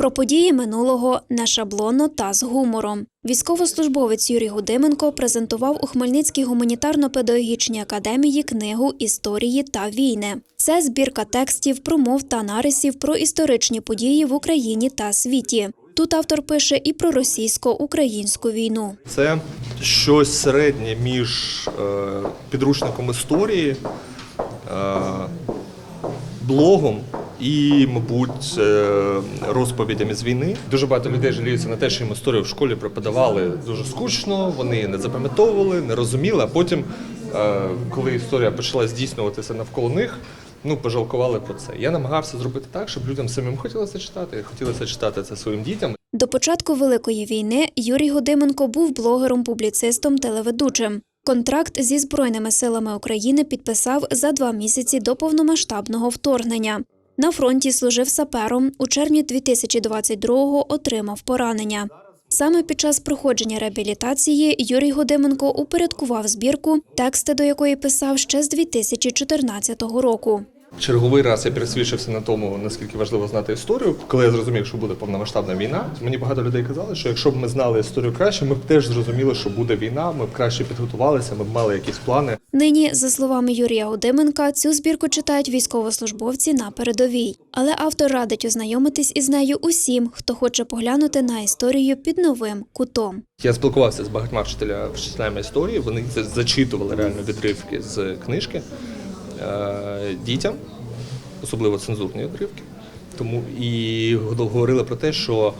Про події минулого не шаблонно та з гумором. Військовослужбовець Юрій Гудименко презентував у Хмельницькій гуманітарно-педагогічній академії книгу Історії та війни. Це збірка текстів, промов та нарисів про історичні події в Україні та світі. Тут автор пише і про російсько-українську війну. Це щось середнє між е, підручником історії, е, блогом і, мабуть, е, розповідями з війни. Дуже багато людей жаліються на те, що їм історію в школі преподавали дуже скучно, вони не запам'ятовували, не розуміли. А потім, е, коли історія почала здійснюватися навколо них, ну пожалкували про це. Я намагався зробити так, щоб людям самим хотілося читати, хотілося читати це своїм дітям. До початку Великої війни Юрій Годименко був блогером, публіцистом, телеведучим. Контракт зі Збройними силами України підписав за два місяці до повномасштабного вторгнення. На фронті служив сапером. У червні 2022-го отримав поранення. Саме під час проходження реабілітації Юрій Годименко упорядкував збірку, тексти до якої писав ще з 2014 року. Черговий раз я пересвідчився на тому, наскільки важливо знати історію. Коли я зрозумів, що буде повномасштабна війна, мені багато людей казали, що якщо б ми знали історію краще, ми б теж зрозуміли, що буде війна, ми б краще підготувалися, ми б мали якісь плани. Нині, за словами Юрія Годименка, цю збірку читають військовослужбовці на передовій. Але автор радить ознайомитись із нею усім, хто хоче поглянути на історію під новим кутом. Я спілкувався з багатьма вчителя- вчителями історії. Вони зачитували реально відривки з книжки дітям, особливо цензурні відривки. Тому і говорили про те, що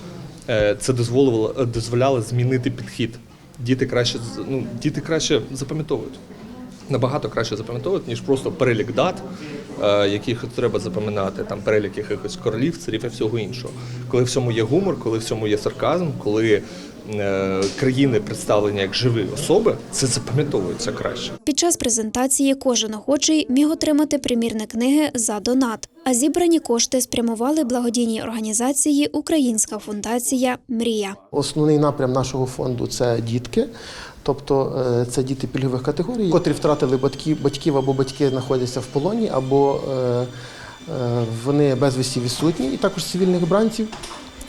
е, це дозволило дозволяло змінити підхід. Діти краще ну, діти краще запам'ятовують. Набагато краще запам'ятовують, ніж просто перелік дат, е, яких треба запам'ятати, там перелік якихось королів, царів і всього іншого. Коли в цьому є гумор, коли в цьому є сарказм, коли е, країни представлені як живі особи, це запам'ятовується краще. Під час презентації кожен охочий міг отримати примірник книги за донат. А зібрані кошти спрямували благодійній організації Українська фундація Мрія. Основний напрям нашого фонду це дітки, тобто е, це діти пільгових категорій, котрі втратили батьків, батьків або батьки знаходяться в полоні, або е, е, вони безвісті відсутні, і також цивільних бранців.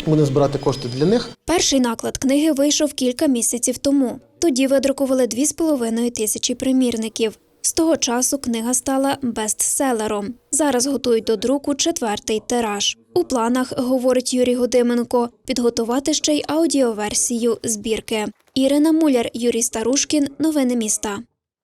Будемо збирати кошти для них. Перший наклад книги вийшов кілька місяців тому. Тоді видрукували 2,5 тисячі примірників. З того часу книга стала бестселером. Зараз готують до друку четвертий тираж. У планах, говорить Юрій Годименко, підготувати ще й аудіоверсію збірки. Ірина Муляр, Юрій Старушкін. Новини міста.